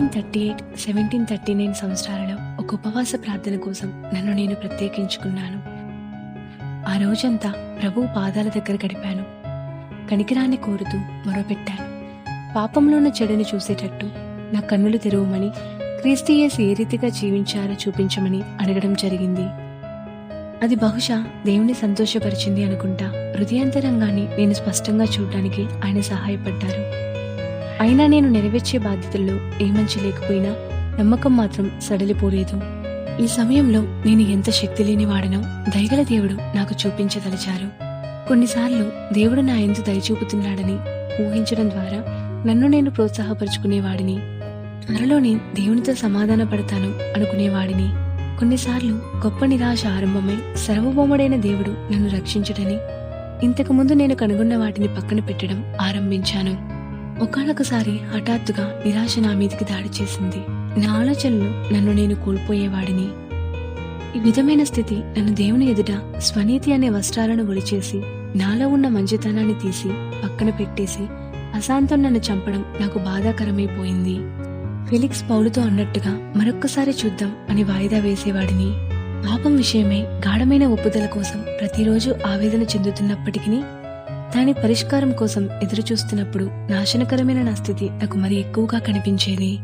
Nineteen thirty eight seventeen thirty nine సంవత్సరాలలో ఒక ఉపవాస ప్రార్థన కోసం నన్ను నేను ప్రత్యేకించుకున్నాను. ఆ రోజంతా ప్రభు పాదాల దగ్గర గడిపాను. కనికరాన్ని కోరుతూ మొరపెట్టాను. పాపంలో ఉన్న చెడుని చూసేటట్టు నా కన్నులు తెరవమని క్రీస్తియేసు ఏ రీతిగా జీవించారో చూపించమని అడగడం జరిగింది. అది బహుశా దేవుని సంతోషపరిచింది అనుకుంటా. హృదయాంతరంగాన్ని నేను స్పష్టంగా చూడడానికి ఆయన సహాయపడ్డారు. అయినా నేను నెరవేర్చే బాధ్యతల్లో ఏమంచి మంచి లేకపోయినా నమ్మకం మాత్రం సడలిపోలేదు. ఈ సమయంలో నేను ఎంత శక్తి లేని వాడనో దయగల దేవుడు నాకు చూపించదలిచారు. కొన్నిసార్లు దేవుడు నా ఎందు దయచూపుతున్నాడని ఊహించడం ద్వారా నన్ను నేను ప్రోత్సాహపరుచుకునేవాడిని. త్వరలోనే దేవునితో సమాధాన పడతాను అనుకునేవాడిని. కొన్నిసార్లు గొప్ప నిరాశ ఆరంభమై సర్వభౌముడైన దేవుడు నన్ను రక్షించడని ఇంతకు ముందు నేను కనుగొన్న వాటిని పక్కన పెట్టడం ఆరంభించాను. ఒకనొకసారి హఠాత్తుగా నిరాశ నా మీదికి దాడి చేసింది. నా ఆలోచనలు నన్ను నేను కోల్పోయేవాడిని. ఈ విధమైన స్థితి నన్ను దేవుని ఎదుట స్వనీతి అనే వస్త్రాలను ఒలిచేసి నాలో ఉన్న మంచితనాన్ని తీసి పక్కన పెట్టేసి అశాంతం నన్ను చంపడం నాకు బాధాకరమైపోయింది. ఫెలిక్స్ పౌలుతో అన్నట్టుగా మరొక్కసారి చూద్దాం అని వాయిదా వేసేవాడిని. పాపం విషయమై గాఢమైన ఒప్పుదల కోసం ప్రతిరోజు ఆవేదన చెందుతున్నప్పటికీ దాని పరిష్కారం కోసం ఎదురుచూస్తున్నప్పుడు నాశనకరమైన నా స్థితి నాకు మరి ఎక్కువగా కనిపించేది.